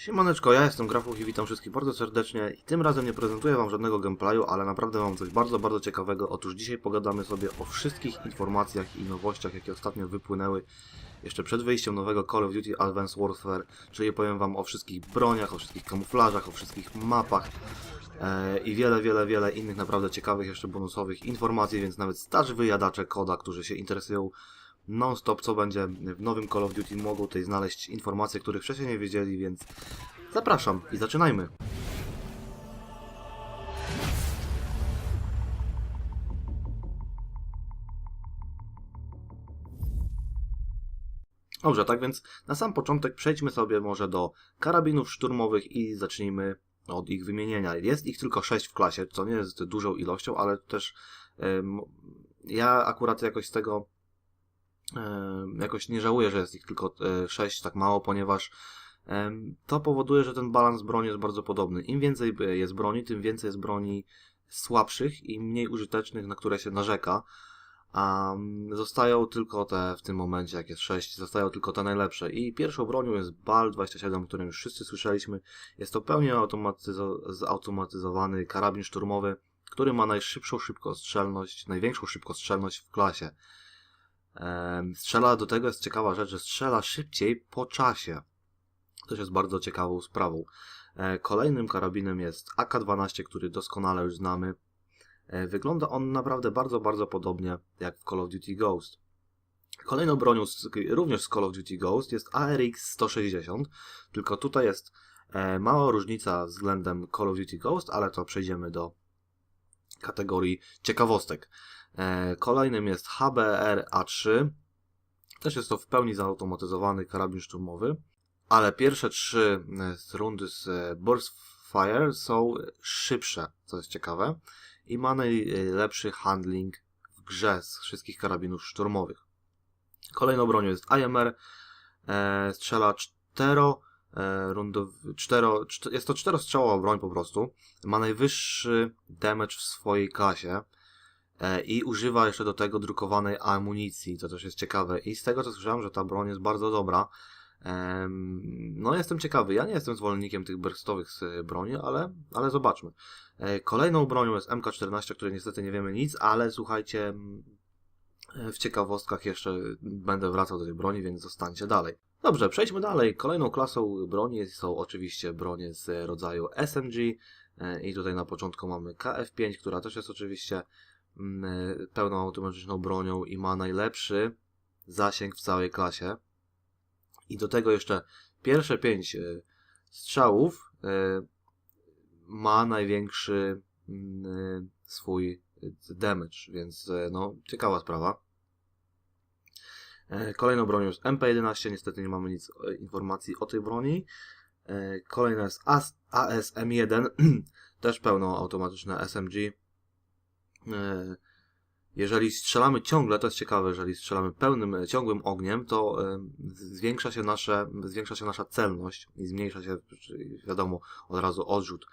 Siemaneczko, ja jestem Grafuch i witam wszystkich bardzo serdecznie i tym razem nie prezentuję Wam żadnego gameplayu, ale naprawdę mam coś bardzo, bardzo ciekawego. Otóż dzisiaj pogadamy sobie o wszystkich informacjach i nowościach, jakie ostatnio wypłynęły jeszcze przed wyjściem nowego Call of Duty Advanced Warfare, czyli powiem Wam o wszystkich broniach, o wszystkich kamuflażach, o wszystkich mapach e, i wiele, wiele, wiele innych naprawdę ciekawych jeszcze bonusowych informacji, więc nawet starzy wyjadacze koda, którzy się interesują non-stop, co będzie w nowym Call of Duty, mogą tutaj znaleźć informacje, których wcześniej nie wiedzieli, więc zapraszam i zaczynajmy. Dobrze, tak więc na sam początek przejdźmy sobie może do karabinów szturmowych i zacznijmy od ich wymienienia. Jest ich tylko 6 w klasie, co nie jest dużą ilością, ale też ja akurat jakoś z tego jakoś nie żałuję, że jest ich tylko 6, tak mało, ponieważ to powoduje, że ten balans broni jest bardzo podobny. Im więcej jest broni, tym więcej jest broni słabszych i mniej użytecznych, na które się narzeka. A zostają tylko te w tym momencie, jak jest 6, zostają tylko te najlepsze. I pierwszą bronią jest BAL 27, o którym już wszyscy słyszeliśmy. Jest to pełnie automatyzo- zautomatyzowany karabin szturmowy, który ma najszybszą szybkostrzelność, największą szybkostrzelność w klasie. Strzela do tego jest ciekawa rzecz, że strzela szybciej po czasie. To jest bardzo ciekawą sprawą. E, Kolejnym karabinem jest AK-12, który doskonale już znamy. E, Wygląda on naprawdę bardzo, bardzo podobnie jak w Call of Duty Ghost. Kolejną bronią również z Call of Duty Ghost jest ARX 160, tylko tutaj jest e, mała różnica względem Call of Duty Ghost, ale to przejdziemy do kategorii ciekawostek. E, Kolejnym jest HBR A3. Też jest to w pełni zautomatyzowany karabin szturmowy, ale pierwsze trzy e, rundy z e, Burst Fire są szybsze, co jest ciekawe, i ma najlepszy handling w grze z wszystkich karabinów szturmowych. Kolejną bronią jest IMR, strzela cztero, e, rundow, cztero, czt- jest to czterostrzałowa broń po prostu, ma najwyższy damage w swojej klasie, i używa jeszcze do tego drukowanej amunicji, to też jest ciekawe. I z tego co słyszałem, że ta broń jest bardzo dobra. No jestem ciekawy, ja nie jestem zwolennikiem tych burstowych z broni, ale, ale zobaczmy. E, Kolejną bronią jest MK14, o której niestety nie wiemy nic, ale słuchajcie, e, w ciekawostkach jeszcze będę wracał do tej broni, więc zostańcie dalej. Dobrze, przejdźmy dalej. Kolejną klasą broni są oczywiście bronie z rodzaju SMG e, i tutaj na początku mamy KF5, która też jest oczywiście e, pełną automatyczną bronią i ma najlepszy zasięg w całej klasie. I do tego jeszcze pierwsze pięć e, strzałów e, ma największy mm, e, swój e, damage, więc e, no ciekawa sprawa. E, Kolejną bronią jest MP11, niestety nie mamy nic e, informacji o tej broni. E, Kolejna jest AS, ASM1, też pełno automatyczne SMG. E, Jeżeli strzelamy ciągle, to jest ciekawe, jeżeli strzelamy pełnym, e, ciągłym ogniem, to e, zwiększa się, nasze, zwiększa się nasza celność i zmniejsza się, wiadomo, od razu odrzut,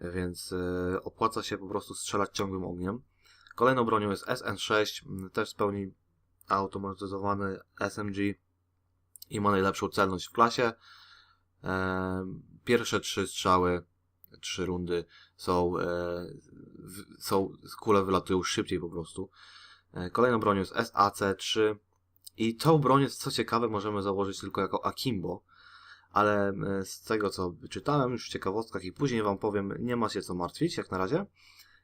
więc opłaca się po prostu strzelać ciągłym ogniem. Kolejną bronią jest SN6, m, też w pełni automatyzowany SMG i ma najlepszą celność w klasie. Pierwsze trzy strzały, trzy rundy są, są kule wylatują szybciej po prostu. E, Kolejną bronią jest SAC-3 i tą broń co ciekawe, możemy założyć tylko jako akimbo, ale e, z tego co wyczytałem już w ciekawostkach i później wam powiem, nie ma się co martwić jak na razie.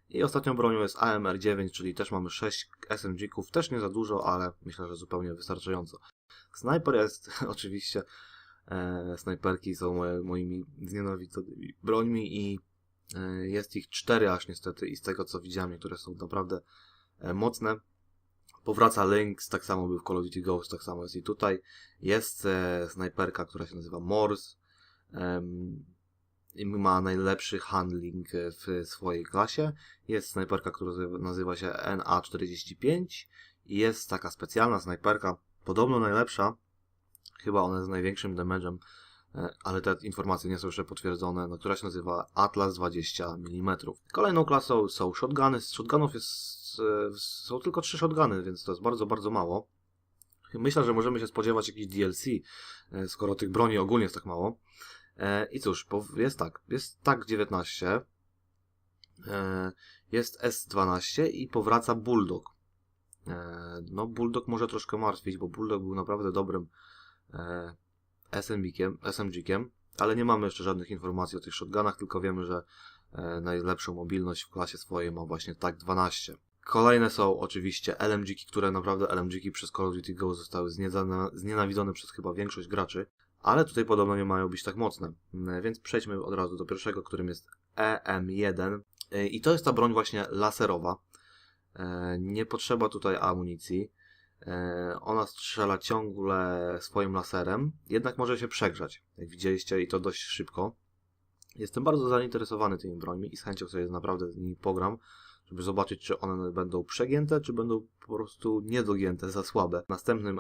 I ostatnią bronią jest AMR-9, czyli też mamy 6 SMG-ków, też nie za dużo, ale myślę, że zupełnie wystarczająco. Snajper jest oczywiście, e, snajperki są moimi znienawidzonymi brońmi i jest ich 4 aż niestety i z tego co widziałem, niektóre są naprawdę e, mocne. Powraca Lynx, tak samo był w Call of Duty Ghost, tak samo jest i tutaj. Jest e, snajperka, która się nazywa Morse. i ma najlepszy handling e, w swojej klasie. Jest snajperka, która nazywa- się NA45 i jest taka specjalna snajperka, podobno najlepsza. Chyba ona jest z największym damage'em, e, ale te informacje nie są jeszcze potwierdzone, no, która się nazywa Atlas 20 mm. Kolejną klasą są shotguny. Z shotgunów jest, e, są tylko trzy shotguny, więc to jest bardzo, bardzo mało. Myślę, że możemy się spodziewać jakichś DLC, e, skoro tych broni ogólnie jest tak mało. E, I cóż, jest tak, jest tak 19, e, jest S12 i powraca Bulldog. E, no, Bulldog może troszkę martwić, bo Bulldog był naprawdę dobrym e, SMG-kiem, SMG-kiem, ale nie mamy jeszcze żadnych informacji o tych shotgunach, tylko wiemy, że e, najlepszą mobilność w klasie swojej ma właśnie tak 12. Kolejne są oczywiście LMG-ki, które naprawdę LMG-ki przez Call of Duty Go zostały znienawidzone przez chyba większość graczy, ale tutaj podobno nie mają być tak mocne. Mm, Więc przejdźmy od razu do pierwszego, którym jest EM1 E, i to jest ta broń właśnie laserowa. E, Nie potrzeba tutaj amunicji. E, Ona strzela ciągle swoim laserem, jednak może się przegrzać, jak widzieliście, i to dość szybko. Jestem bardzo zainteresowany tymi brońmi i z chęcią sobie naprawdę z nimi pogram, żeby zobaczyć, czy one będą przegięte, czy będą po prostu niedogięte, za słabe. Następnym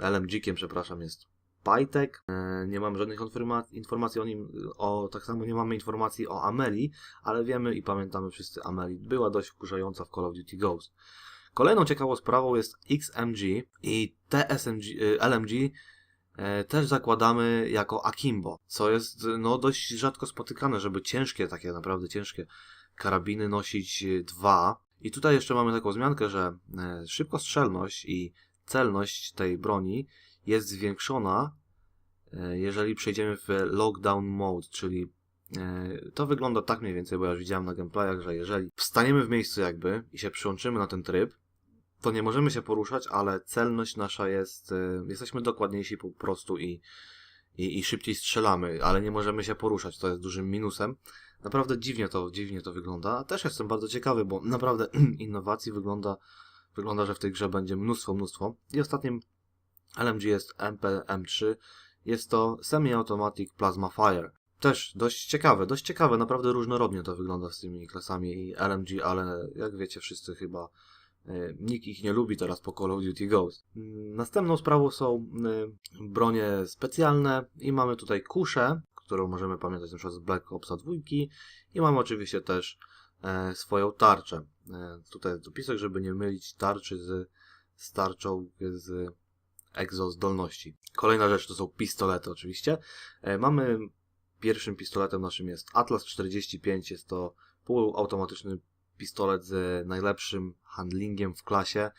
LMG-kiem, przepraszam, jest Pytek. E, Nie mam żadnych informa- informacji o nim, o, tak samo nie mamy informacji o Ameli, ale wiemy i pamiętamy wszyscy Ameli. Była dość wkurzająca w Call of Duty Ghost. Kolejną ciekawą sprawą jest XMG i te SMG, y, LMG e, też zakładamy jako akimbo, co jest no, dość rzadko spotykane, żeby ciężkie, takie naprawdę ciężkie karabiny nosić y, dwa. I tutaj jeszcze mamy taką zmiankę, że e, szybkostrzelność i celność tej broni jest zwiększona, e, jeżeli przejdziemy w lockdown mode, czyli to wygląda tak mniej więcej, bo ja już widziałem na gameplayach, że jeżeli wstaniemy w miejscu jakby i się przyłączymy na ten tryb, to nie możemy się poruszać, ale celność nasza jest, e, jesteśmy dokładniejsi po prostu i, i, i szybciej strzelamy, ale nie możemy się poruszać, to jest dużym minusem. Naprawdę dziwnie to, dziwnie to wygląda. Też jestem bardzo ciekawy, bo naprawdę innowacji wygląda, wygląda, że w tej grze będzie mnóstwo, mnóstwo. I ostatnim LMG jest MP-M3. Jest to Semi-Automatic Plasma Fire. Też dość ciekawe, dość ciekawe, naprawdę różnorodnie to wygląda z tymi klasami i LMG, ale jak wiecie wszyscy chyba e, nikt ich nie lubi teraz po Call of Duty Ghost. Mm, Następną sprawą są e, bronie specjalne i mamy tutaj kuszę, którą możemy pamiętać przykład z Black Opsa 2 i mamy oczywiście też e, swoją tarczę. Tutaj dopisek, żeby nie mylić tarczy z, z tarczą z egzozdolności. Kolejna rzecz to są pistolety oczywiście. Mamy pierwszym pistoletem naszym jest Atlas 45, jest to półautomatyczny pistolet z najlepszym handlingiem w klasie.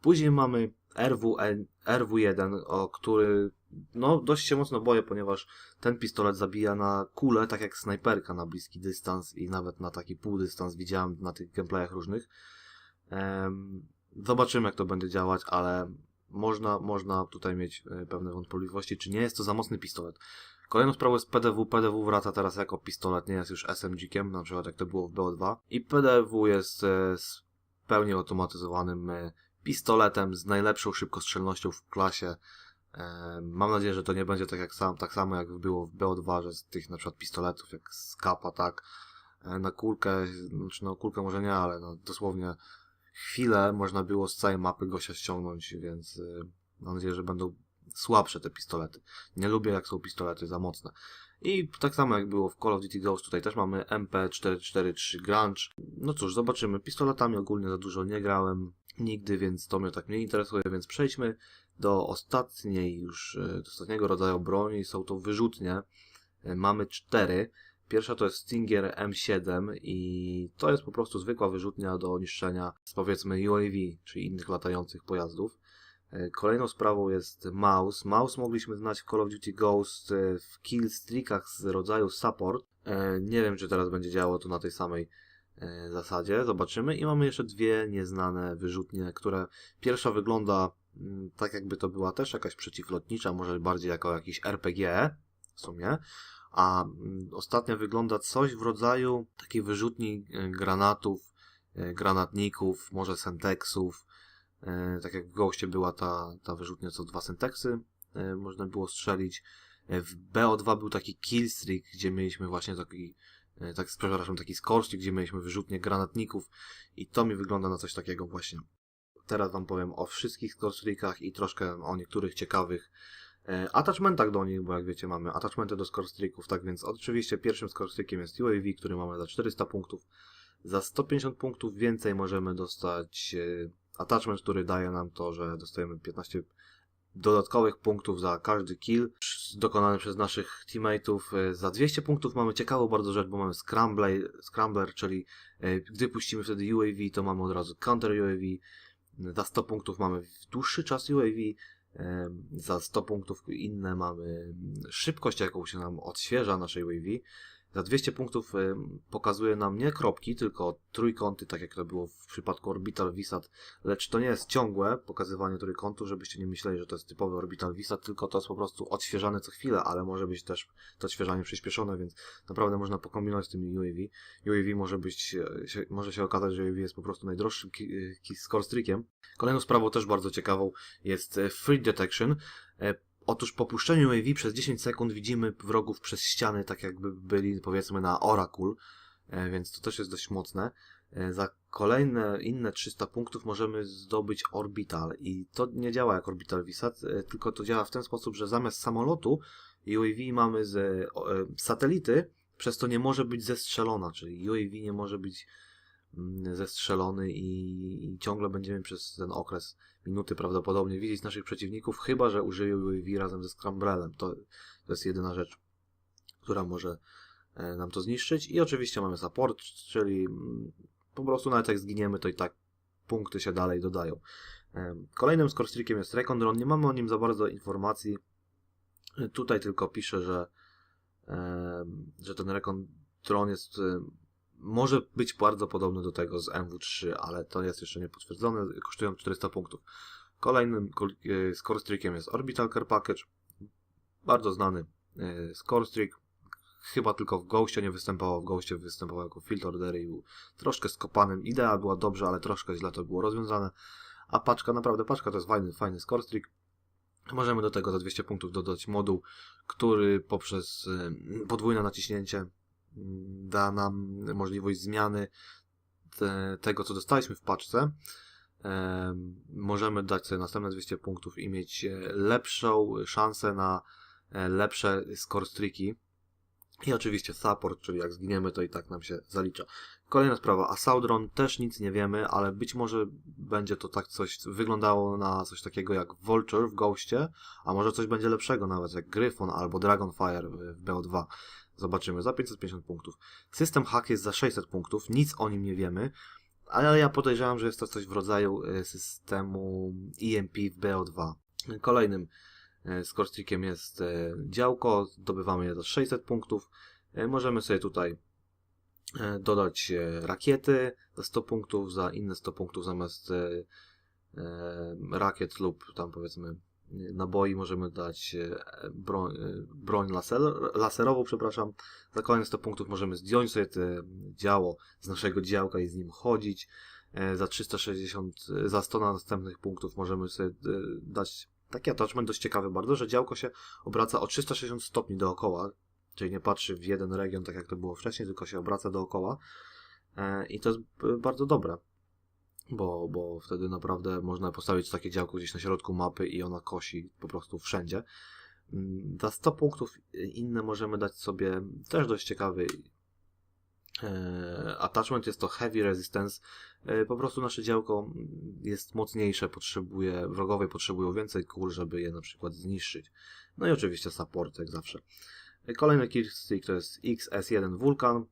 Później mamy RWN, RW1, o który no dość się mocno boję, ponieważ ten pistolet zabija na kulę, tak jak snajperka na bliski dystans i nawet na taki półdystans widziałem na tych gameplayach różnych. Zobaczymy jak to będzie działać, ale można, można tutaj mieć e, pewne wątpliwości, czy nie jest to za mocny pistolet. Kolejną sprawą jest PDW. PDW wraca teraz jako pistolet, nie jest już SMG-kiem, na przykład jak to było w BO2. I PDW jest e, z pełni automatyzowanym e, pistoletem z najlepszą szybkostrzelnością w klasie. E, Mam nadzieję, że to nie będzie tak, jak sam, tak samo jak było w BO2, że z tych na przykład pistoletów jak z Kappa, tak, na kulkę, znaczy no kulkę może nie, ale no dosłownie chwilę można było z całej mapy gościa ściągnąć, więc mam nadzieję, że będą słabsze te pistolety. Nie lubię jak są pistolety za mocne. I tak samo jak było w Call of Duty Ghost, tutaj też mamy MP443 Grunge. No cóż, zobaczymy. Pistoletami ogólnie za dużo nie grałem nigdy, więc to mnie tak nie interesuje, więc przejdźmy do ostatniej już, y, do ostatniego rodzaju broni. Są to wyrzutnie. Y, Mamy cztery. Pierwsza to jest Stinger M7 i to jest po prostu zwykła wyrzutnia do niszczenia z powiedzmy UAV, czyli innych latających pojazdów. E, Kolejną sprawą jest Mouse. Mouse mogliśmy znać w Call of Duty Ghost e, w killstreakach z rodzaju support. E, Nie wiem, czy teraz będzie działało to na tej samej zasadzie. Zobaczymy. I mamy jeszcze dwie nieznane wyrzutnie, które pierwsza wygląda mm, tak jakby to była też jakaś przeciwlotnicza, może bardziej jako jakiś RPG w sumie a mm, ostatnia wygląda coś w rodzaju takiej wyrzutni granatów, granatników, może senteksów. E, Tak jak w Ghoście była ta, ta wyrzutnia, co dwa senteksy e, można było strzelić. E, W BO2 był taki killstreak, gdzie mieliśmy właśnie taki, tak, przepraszam, taki skorstrik, gdzie mieliśmy wyrzutnie granatników i to mi wygląda na coś takiego właśnie. Teraz Wam powiem o wszystkich skorstrikach i troszkę o niektórych ciekawych attachmentach do nich, bo jak wiecie mamy attachmenty do skorstrików, tak więc oczywiście pierwszym skorstrikiem jest UAV, który mamy za 400 punktów. Za 150 punktów więcej możemy dostać attachment, który daje nam to, że dostajemy 15 dodatkowych punktów za każdy kill dokonany przez naszych teammateów. E, Za 200 punktów mamy ciekawą bardzo rzecz, bo mamy scrambler, scrambler czyli e, gdy puścimy wtedy UAV, to mamy od razu counter UAV. Za 100 punktów mamy dłuższy czas UAV. e, Za 100 punktów inne mamy szybkość, jaką się nam odświeża naszej UAV. Za 200 punktów e, pokazuje nam nie kropki, tylko trójkąty, tak jak to było w przypadku Orbital Visat, lecz to nie jest ciągłe pokazywanie trójkątu, żebyście nie myśleli, że to jest typowy Orbital Visat, tylko to jest po prostu odświeżane co chwilę, ale może być też to odświeżanie przyspieszone, więc naprawdę można pokombinować z tymi UAV. UAV może być, e, może się okazać, że UAV jest po prostu najdroższym e, ki score streakiem. Kolejną sprawą też bardzo ciekawą jest e, Free Detection. Otóż po puszczeniu UAV przez 10 sekund widzimy wrogów przez ściany, tak jakby byli powiedzmy na Oracle, e, więc to też jest dość mocne. E, Za kolejne inne 300 punktów możemy zdobyć Orbital i to nie działa jak Orbital Visat, e, tylko to działa w ten sposób, że zamiast samolotu UAV mamy z satelity, przez to nie może być zestrzelona, czyli UAV nie może być zestrzelony i, i ciągle będziemy przez ten okres minuty prawdopodobnie widzieć naszych przeciwników, chyba że użyją UAV razem ze Scrambrelem. To, to jest jedyna rzecz, która może e, nam to zniszczyć. I oczywiście mamy support, czyli mm, po prostu nawet jak zginiemy, to i tak punkty się dalej dodają. E, Kolejnym scorestreakiem jest Recon Drone. Nie mamy o nim za bardzo informacji. E, Tutaj tylko pisze, że, że ten Recon Drone jest może być bardzo podobny do tego z MW3, ale to jest jeszcze niepotwierdzone. Kosztują 400 punktów. Kolejnym kol- e, score streakiem jest Orbital Care Package. Bardzo znany e, score streak. Chyba tylko w Ghostie nie występował. W Ghostie występował jako field ordery i był troszkę skopanym. Idea była dobrze, ale troszkę źle to było rozwiązane. A paczka, naprawdę paczka to jest fajny, fajny score streak. Możemy do tego za 200 punktów dodać moduł, który poprzez e, podwójne naciśnięcie da nam możliwość zmiany te, tego, co dostaliśmy w paczce. Em, możemy dać sobie następne 200 punktów i mieć e, lepszą szansę na e, lepsze score streaki. I oczywiście support, czyli jak zginiemy, to i tak nam się zalicza. Kolejna sprawa, Asaudron też nic nie wiemy, ale być może będzie to tak coś, wyglądało na coś takiego jak Vulture w Ghostie, a może coś będzie lepszego nawet, jak Gryphon albo Dragonfire w BO2. Zobaczymy, za 550 punktów. System hack jest za 600 punktów, nic o nim nie wiemy, ale ja podejrzewam, że jest to coś w rodzaju e, systemu EMP w BO2. Kolejnym e, scorestreakiem jest e, działko, zdobywamy je za 600 punktów. Możemy sobie tutaj dodać rakiety za 100 punktów, za inne 100 punktów zamiast rakiet lub tam powiedzmy naboi możemy dać e, broń, e, broń laser, laserową, przepraszam. Za kolejne 100 punktów możemy zdjąć sobie te działo z naszego działka i z nim chodzić. E, Za 360, e, za 100 następnych punktów możemy sobie dać taki attachment dość ciekawy bardzo, że działko się obraca o 360 stopni dookoła, czyli nie patrzy w jeden region, tak jak to było wcześniej, tylko się obraca dookoła. I to jest bardzo dobre, bo, bo wtedy naprawdę można postawić takie działko gdzieś na środku mapy i ona kosi po prostu wszędzie. Mm, Za 100 punktów inne możemy dać sobie też dość ciekawy e, attachment, jest to Heavy Resistance. E, Po prostu nasze działko jest mocniejsze, potrzebuje, wrogowie potrzebują więcej kul, żeby je na przykład zniszczyć. No i oczywiście support, jak zawsze. E, Kolejny killstick to jest XS1 Vulcan.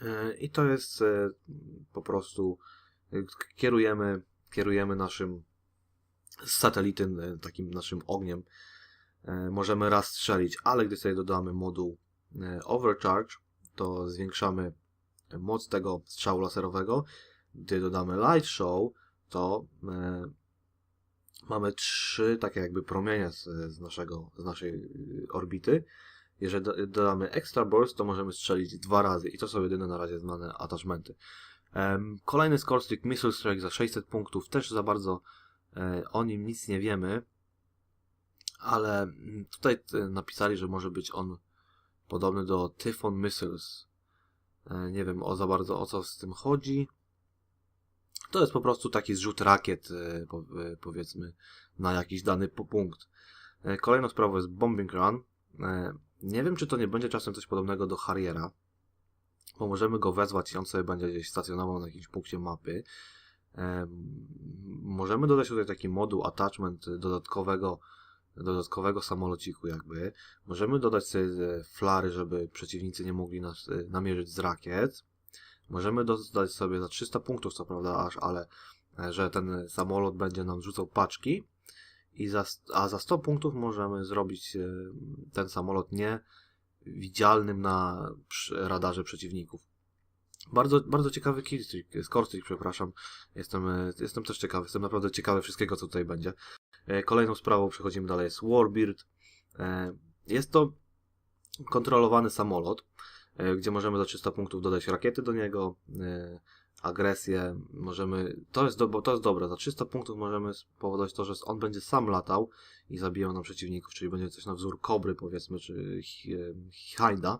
E, I to jest po prostu kierujemy, kierujemy naszym z satelity, e, takim naszym ogniem. E, Możemy raz strzelić, ale gdy sobie dodamy moduł e, Overcharge, to zwiększamy moc tego strzału laserowego. Gdy dodamy Light Show, to mamy trzy takie jakby promienie z, z, naszego, z naszej orbity. Jeżeli do, dodamy Extra Burst, to możemy strzelić dwa razy i to są jedyne na razie znane attachmenty. Kolejny score stick Missile Strike za 600 punktów, też za bardzo e, o nim nic nie wiemy, ale mm, tutaj e, napisali, że może być on podobny do Typhon Missiles. E, Nie wiem o za bardzo o co z tym chodzi. To jest po prostu taki zrzut rakiet, po- powiedzmy, na jakiś dany pu- punkt. Kolejną sprawą jest Bombing Run. Nie wiem, czy to nie będzie czasem coś podobnego do Harriera, możemy go wezwać i on sobie będzie gdzieś stacjonował na jakimś punkcie mapy. Em, Możemy dodać tutaj taki moduł attachment dodatkowego, dodatkowego samolociku jakby. Możemy dodać sobie e, flary, żeby przeciwnicy nie mogli nas e, namierzyć z rakiet. Możemy dodać sobie za 300 punktów, co prawda aż, ale e, że ten samolot będzie nam rzucał paczki. I za, a za 100 punktów możemy zrobić ten samolot nie widzialnym na radarze przeciwników. Bardzo, bardzo ciekawy killstreak, scorestreak, przepraszam. Jestem, e, jestem też ciekawy, jestem naprawdę ciekawy wszystkiego, co tutaj będzie. E, Kolejną sprawą przechodzimy dalej, jest Warbird. E, Jest to kontrolowany samolot, gdzie możemy za 300 punktów dodać rakiety do niego, agresję, możemy, to jest, do, to jest dobre, za 300 punktów możemy spowodować to, że on będzie sam latał i zabijał nam przeciwników, czyli będzie coś na wzór Kobry powiedzmy, czy Hajda,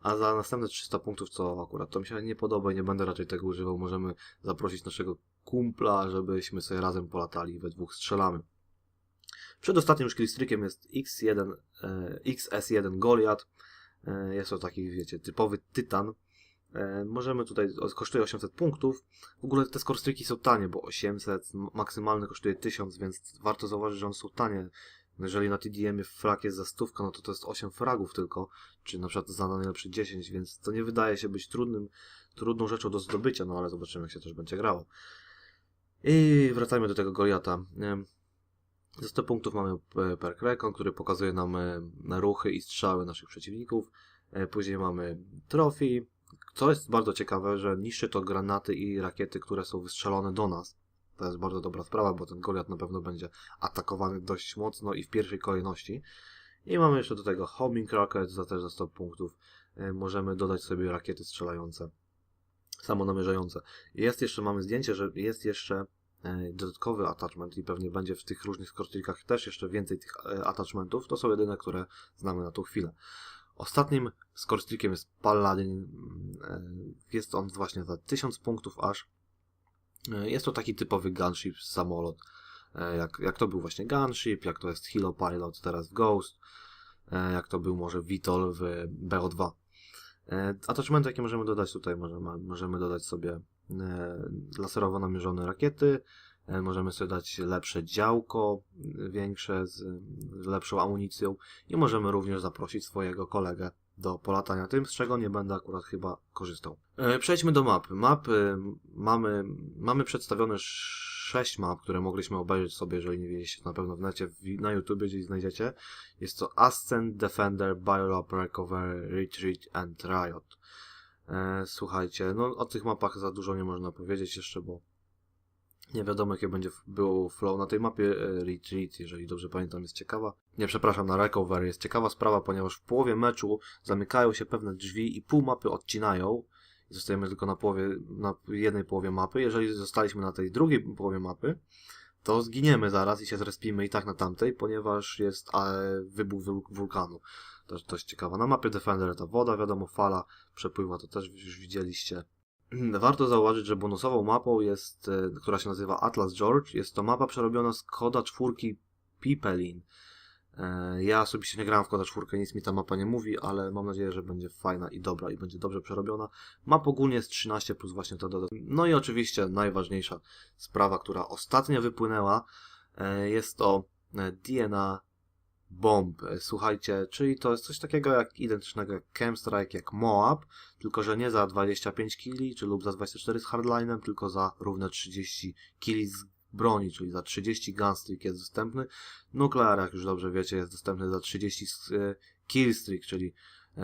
a za następne 300 punktów, co akurat to mi się nie podoba i nie będę raczej tego używał, możemy zaprosić naszego kumpla, żebyśmy sobie razem polatali we dwóch strzelamy. Przedostatnim już killstreakiem jest X1, e, XS1 Goliath. E, jest to taki, wiecie, typowy tytan. E, możemy tutaj, kosztuje 800 punktów. W ogóle te scorestreaki są tanie, bo 800, m- maksymalny kosztuje 1000, więc warto zauważyć, że one są tanie. Jeżeli na TDM frag jest za stówkę, no to to jest 8 fragów tylko, czy na przykład za najlepszy 10, więc to nie wydaje się być trudnym, trudną rzeczą do zdobycia, no ale zobaczymy, jak się też będzie grało. I wracajmy do tego Goliata. Za 100 punktów mamy e, Perk Recon, który pokazuje nam e, ruchy i strzały naszych przeciwników. Później mamy Trophy, co jest bardzo ciekawe, że niszczy to granaty i rakiety, które są wystrzelone do nas. To jest bardzo dobra sprawa, bo ten Goliat na pewno będzie atakowany dość mocno i w pierwszej kolejności. I mamy jeszcze do tego Homing Rocket za też za 100 punktów. E, Możemy dodać sobie rakiety strzelające, samonamierzające. Jest jeszcze, mamy zdjęcie, że jest jeszcze e, dodatkowy attachment i pewnie będzie w tych różnych skorczykach też jeszcze więcej tych e, attachmentów. To są jedyne, które znamy na tą chwilę. Ostatnim skorstrykiem jest Paladin. E, Jest on właśnie za 1000 punktów aż. E, Jest to taki typowy gunship samolot. E, Jak, jak to był właśnie gunship, jak to jest Hilo Pilot teraz Ghost, jak to był może Vitol w BO2. E, Attachmenty, jakie możemy dodać tutaj, możemy, możemy dodać sobie laserowo namierzone rakiety, możemy sobie dać lepsze działko, e, większe, z, lepszą amunicją i możemy również zaprosić swojego kolegę do polatania tym, z czego nie będę akurat chyba korzystał. E, Przejdźmy do map. Mapy mamy, mamy przedstawione 6 map, które mogliśmy obejrzeć sobie, jeżeli nie wiedzieliście, na pewno w necie, na YouTubie gdzieś znajdziecie. Jest to Ascent, Defender, Biolab, Recover, Retreat and Riot. E, słuchajcie, no o tych mapach za dużo nie można powiedzieć jeszcze, bo nie wiadomo jakie będzie było flow na tej mapie. e, Retreat, jeżeli dobrze pamiętam, jest ciekawa. Nie, przepraszam, na Recover jest ciekawa sprawa, ponieważ w połowie meczu zamykają się pewne drzwi i pół mapy odcinają. Zostajemy tylko na połowie, na jednej połowie mapy. Jeżeli zostaliśmy na tej drugiej połowie mapy, to zginiemy zaraz i się zrespimy i tak na tamtej, ponieważ jest wybuch wul- wulkanu. To jest dość ciekawa. Na mapie Defender ta woda, wiadomo, fala przepływa, to też już widzieliście. Warto zauważyć, że bonusową mapą jest, e, która się nazywa Atlas George. Jest to mapa przerobiona z koda czwórki Pipelin. E, Ja osobiście nie grałem w koda czwórkę, nic mi ta mapa nie mówi, ale mam nadzieję, że będzie fajna i dobra i będzie dobrze przerobiona. Map ogólnie jest 13 plus właśnie to dodatek. No i oczywiście najważniejsza sprawa, która ostatnio wypłynęła, e, jest to DNA Bomb. Słuchajcie, czyli to jest coś takiego jak identycznego jak Chemstrike, jak Moab, tylko że nie za 25 kili, czy lub za 24 z hardlinem, tylko za równe 30 kili z broni, czyli za 30 gunstreak jest dostępny. Nuklear, jak już dobrze wiecie, jest dostępny za 30 z- e, killstreak, czyli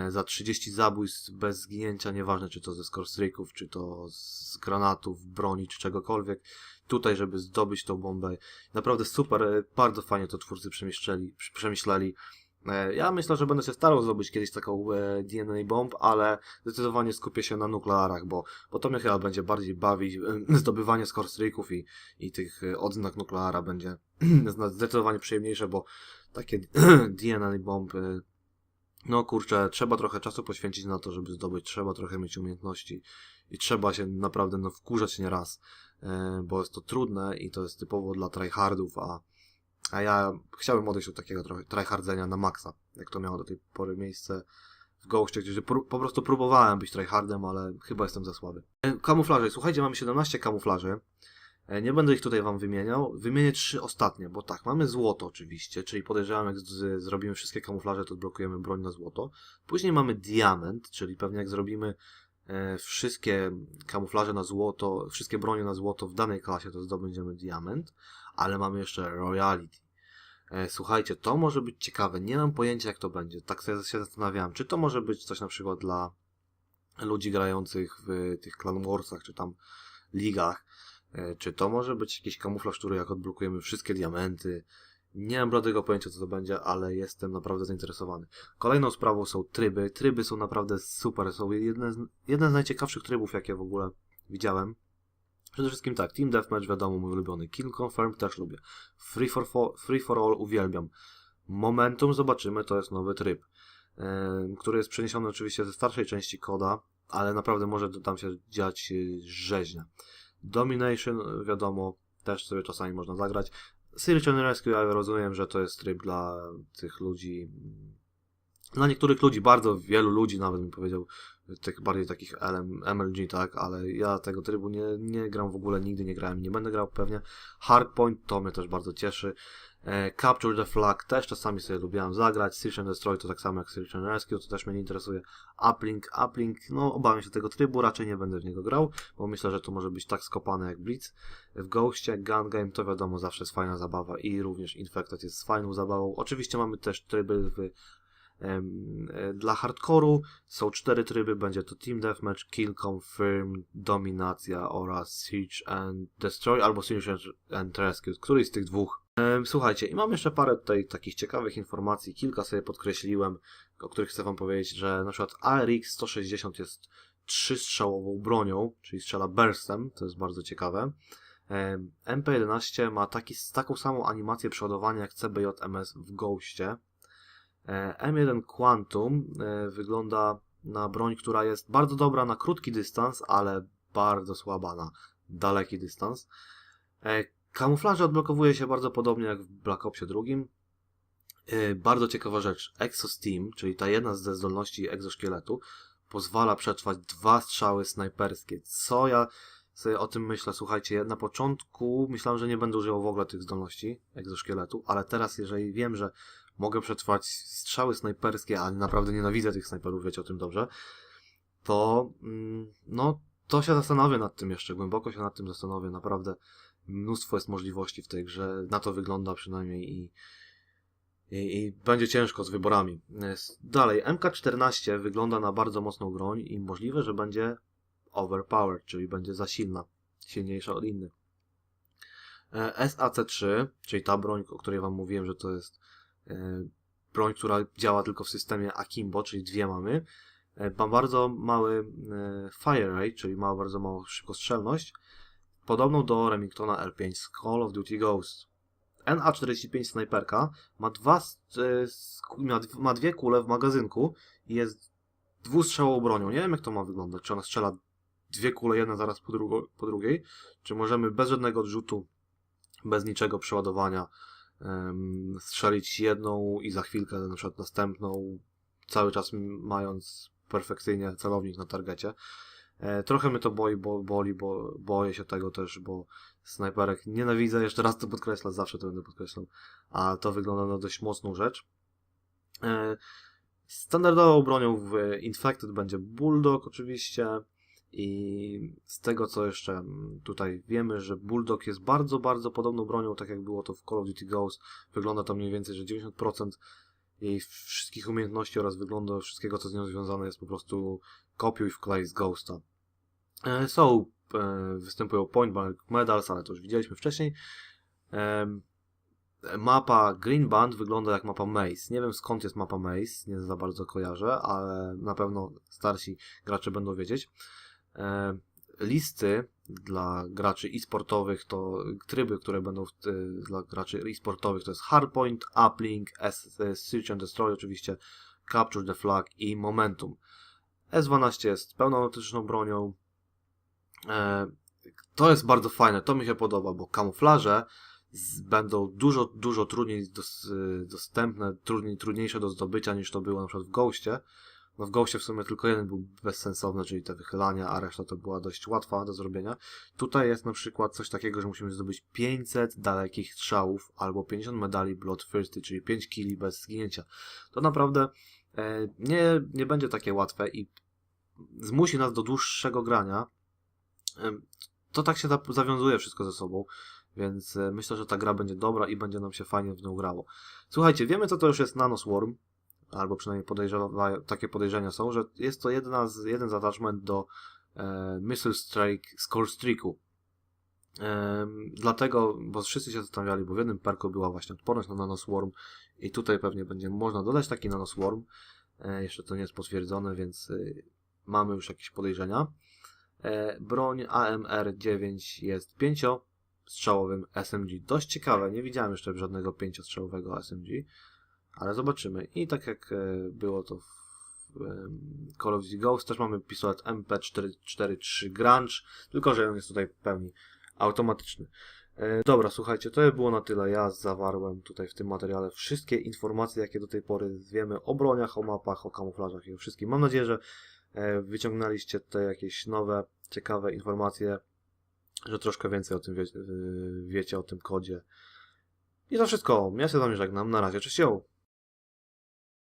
za 30 zabójstw bez zginięcia, nieważne czy to ze scorestreaków, czy to z granatów, broni, czy czegokolwiek. Tutaj, żeby zdobyć tą bombę. Naprawdę super, e, bardzo fajnie to twórcy przemyśleli. przemyśleli. E, Ja myślę, że będę się starał zrobić kiedyś taką e, DNA bomb, ale zdecydowanie skupię się na nuklearach, bo, bo to mnie chyba będzie bardziej bawić. e, Zdobywanie scorestreaków i, i tych e, odznak nukleara będzie zdecydowanie przyjemniejsze, bo takie DNA bomb e, no kurczę, trzeba trochę czasu poświęcić na to, żeby zdobyć, trzeba trochę mieć umiejętności i trzeba się naprawdę no, wkurzać nie raz, e, bo jest to trudne i to jest typowo dla tryhardów, a, a ja chciałem odejść od takiego trochę tryhardzenia na maksa, jak to miało do tej pory miejsce w Ghoście, gdzie po prostu próbowałem być tryhardem, ale chyba jestem za słaby. E, Kamuflaże, słuchajcie, mamy 17 kamuflaży. E, Nie będę ich tutaj wam wymieniał. Wymienię trzy ostatnie, bo tak, mamy złoto oczywiście, czyli podejrzewam, jak z, zrobimy wszystkie kamuflaże, to odblokujemy broń na złoto. Później mamy diament, czyli pewnie jak zrobimy e, wszystkie kamuflaże na złoto, wszystkie bronie na złoto w danej klasie, to zdobędziemy diament, ale mamy jeszcze royalty. E, Słuchajcie, to może być ciekawe. Nie mam pojęcia, jak to będzie. Tak sobie się zastanawiałem. Czy to może być coś na przykład dla ludzi grających w tych Clan Warsach, czy tam ligach. E, Czy to może być jakiś kamuflaż, który jak odblokujemy wszystkie diamenty. Nie mam bladego pojęcia, co to będzie, ale jestem naprawdę zainteresowany. Kolejną sprawą są tryby. Tryby są naprawdę super. Są jedne z, jeden z najciekawszych trybów, jakie w ogóle widziałem. Przede wszystkim tak, Team Deathmatch wiadomo, mój ulubiony. Kill Confirm też lubię. Free for, fo- free for All uwielbiam. Momentum zobaczymy, to jest nowy tryb, e, który jest przeniesiony oczywiście ze starszej części koda, ale naprawdę może tam się dziać e, rzeźnia. Domination, wiadomo, też sobie czasami można zagrać. Search Rescue, ja rozumiem, że to jest tryb dla tych ludzi, mm, dla niektórych ludzi, bardzo wielu ludzi nawet bym powiedział, tych bardziej takich LM, MLG, tak, ale ja tego trybu nie, nie gram w ogóle, nigdy nie grałem, nie będę grał pewnie. Hardpoint to mnie też bardzo cieszy. E, Capture the Flag też czasami sobie lubiłem zagrać. Search and Destroy to tak samo jak Search and Rescue, to też mnie nie interesuje. Uplink, Uplink, no obawiam się tego trybu, raczej nie będę w niego grał, bo myślę, że to może być tak skopane jak Blitz. W Ghostie, Gun Game to wiadomo zawsze jest fajna zabawa i również Infected jest fajną zabawą. Oczywiście mamy też tryby w e, dla hardkoru są cztery tryby, będzie to Team Deathmatch, Kill Confirm, Dominacja oraz Siege and Destroy albo Siege and- Rescue, któryś z tych dwóch. Słuchajcie, i mam jeszcze parę tutaj takich ciekawych informacji, kilka sobie podkreśliłem, o których chcę wam powiedzieć, że na przykład ARX 160 jest trzystrzałową bronią, czyli strzela burstem, to jest bardzo ciekawe. Em, MP11 ma taki, taką samą animację przeładowania jak CBJMS w Ghostie. E, M1 Quantum e, wygląda na broń, która jest bardzo dobra na krótki dystans, ale bardzo słaba na daleki dystans. Kamuflaże odblokowuje się bardzo podobnie jak w Black Opsie II. E, Bardzo ciekawa rzecz. Exosteam, czyli ta jedna ze zdolności egzoszkieletu, pozwala przetrwać dwa strzały snajperskie. Co ja sobie o tym myślę? Słuchajcie, na początku myślałem, że nie będę używał w ogóle tych zdolności egzoszkieletu, ale teraz, jeżeli wiem, że mogę przetrwać strzały snajperskie, ale naprawdę nienawidzę tych snajperów, wiecie o tym dobrze, to mm, no, to się zastanowię nad tym jeszcze, głęboko się nad tym zastanowię, naprawdę mnóstwo jest możliwości w tej grze, na to wygląda przynajmniej i, i, i będzie ciężko z wyborami. Dalej, MK14 wygląda na bardzo mocną broń i możliwe, że będzie overpowered, czyli będzie za silna, silniejsza od innych. E, SAC3, czyli ta broń, o której wam mówiłem, że to jest e, broń, która działa tylko w systemie Akimbo, czyli dwie mamy. E, Ma bardzo mały fire rate, czyli ma bardzo małą szybkostrzelność, podobną do Remingtona L5 z Call of Duty Ghost. NA45 snajperka ma, dwa, e, ma, dw- ma dwie kule w magazynku i jest dwustrzałową bronią. Nie wiem jak to ma wyglądać, czy ona strzela dwie kule jedna zaraz po, drugo, po drugiej, czy możemy bez żadnego odrzutu, bez niczego przeładowania em, strzelić jedną i za chwilkę na przykład następną, cały czas mając perfekcyjnie celownik na targecie. E, trochę mnie to boi, bo, boli, bo boję się tego też, bo snajperek nienawidzę, jeszcze raz to podkreślam, zawsze to będę podkreślał, a to wygląda na dość mocną rzecz. E, standardową bronią w Infected będzie Bulldog oczywiście i z tego co jeszcze tutaj wiemy, że Bulldog jest bardzo, bardzo podobną bronią, tak jak było to w Call of Duty Ghost. Wygląda to mniej więcej, że 90% jej wszystkich umiejętności oraz wyglądu wszystkiego, co z nią związane jest po prostu kopiuj wklej z Ghosta. E, Są, e, występują point blank medals, ale to już widzieliśmy wcześniej. Em, Mapa Green Band wygląda jak mapa Maze. Nie wiem skąd jest mapa Maze, nie za bardzo kojarzę, ale na pewno starsi gracze będą wiedzieć. E, Listy dla graczy e-sportowych to tryby, które będą dla graczy e-sportowych to jest Hardpoint, Uplink, Search and Destroy oczywiście, Capture the Flag i Momentum. S12 jest pełnometryczną bronią. E, to jest bardzo fajne, to mi się podoba, bo kamuflaże będą dużo, dużo trudniej y, dostępne, trudniej, trudniejsze do zdobycia niż to było na przykład w Ghostie, No w Ghostie w sumie tylko jeden był bezsensowny, czyli te wychylania, a reszta to była dość łatwa do zrobienia. Tutaj jest na przykład coś takiego, że musimy zdobyć 500 dalekich strzałów albo 50 medali Bloodthirsty, czyli 5 killi bez zginięcia. To naprawdę e, nie, nie będzie takie łatwe i zmusi nas do dłuższego grania. Em, To tak się zawiązuje wszystko ze sobą, więc e, myślę, że ta gra będzie dobra i będzie nam się fajnie w nią grało. Słuchajcie, wiemy co to już jest Nanoswarm, albo przynajmniej podejrzewa, takie podejrzenia są, że jest to jedna z, jeden z attachment do e, Missile Strike Score Streaku. Dlatego, bo wszyscy się zastanawiali, bo w jednym perku była właśnie odporność na Nanoswarm i tutaj pewnie będzie można dodać taki Nanoswarm. E, jeszcze to nie jest potwierdzone, więc y, mamy już jakieś podejrzenia. E, broń AMR-9 jest pięciostrzałowym SMG. Dość ciekawe, nie widziałem jeszcze żadnego pięciostrzałowego SMG, ale zobaczymy. I tak jak e, było to w Call of Duty Ghost, też mamy pistolet MP443 Grunge, tylko że on jest tutaj w pełni automatyczny. E, Dobra, słuchajcie, to było na tyle. Ja zawarłem tutaj w tym materiale wszystkie informacje, jakie do tej pory wiemy o broniach, o mapach, o kamuflażach i o wszystkim. Mam nadzieję, że e, wyciągnęliście tutaj jakieś nowe, ciekawe informacje, że troszkę więcej o tym wie, y, wiecie, o tym kodzie. I to wszystko. Ja się z wami żegnam. Na razie, cześć.